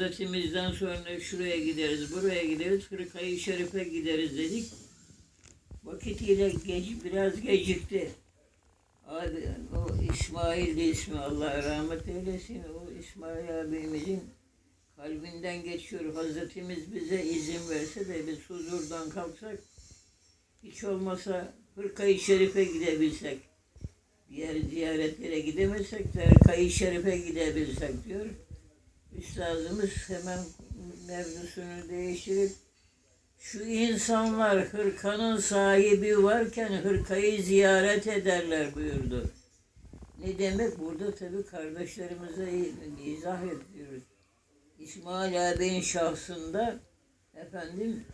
Hazretimizden sonra şuraya gideriz, buraya gideriz, Hırkayı Şerif'e gideriz dedik. Vakitiyle geç, biraz gecikti. Abi, o İsmail de ismi Allah rahmet eylesin. O İsmail abimizin kalbinden geçiyor. Hazretimiz bize izin verse de biz huzurdan kalksak hiç olmasa Hırkayı Şerif'e gidebilsek. Diğer ziyaretlere gidemezsek de Hırkayı Şerif'e gidebilsek diyor. Üstadımız hemen mevzusunu değiştirip şu insanlar hırkanın sahibi varken hırkayı ziyaret ederler buyurdu. Ne demek? Burada tabii kardeşlerimize izah ediyoruz. İsmail ağabeyin şahsında efendim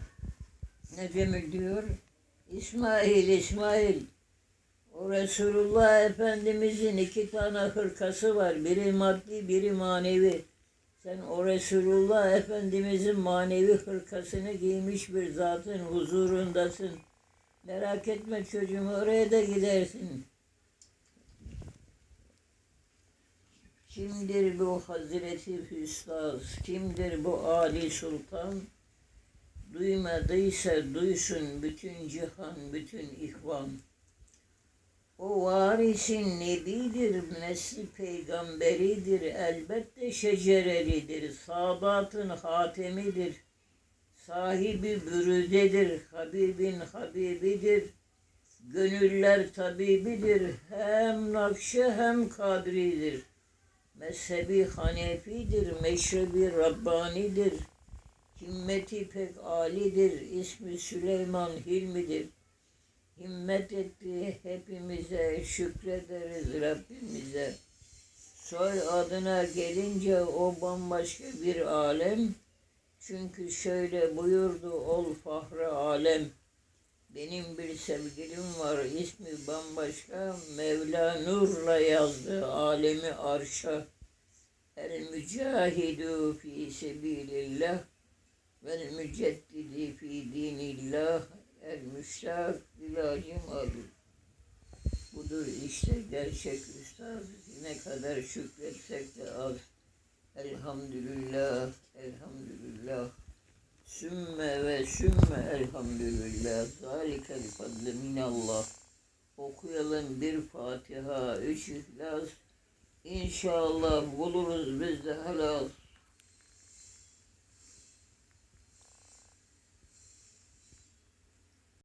ne demek diyor? İsmail, İsmail o Resulullah Efendimizin iki tane hırkası var. Biri maddi, biri manevi. Sen o Resulullah Efendimizin manevi hırkasını giymiş bir zatın huzurundasın. Merak etme çocuğum oraya da gidersin. Kimdir bu Hazreti Üstaz? Kimdir bu Ali Sultan? Duymadıysa duysun bütün cihan, bütün ihvan. O varisin nebidir, nesli peygamberidir, elbette şecerelidir, sabatın hatemidir, sahibi bürüdedir, Habibin Habibidir, gönüller tabibidir, hem nakşi hem kadridir, mezhebi hanefidir, meşrebi Rabbanidir, himmeti pek alidir, ismi Süleyman Hilmidir, himmet etti hepimize şükrederiz Rabbimize. Soy adına gelince o bambaşka bir alem. Çünkü şöyle buyurdu ol fahri alem. Benim bir sevgilim var ismi bambaşka. Mevla nurla yazdı alemi arşa. El mücahidu fi sebilillah vel müceddidi fi dinillah el müştak ilacım abi. Budur işte gerçek üstad. Ne kadar şükretsek de az. Elhamdülillah, elhamdülillah. Sümme ve sümme elhamdülillah. Zalikel fadle minallah. Okuyalım bir Fatiha, üç İhlas. İnşallah buluruz biz de helal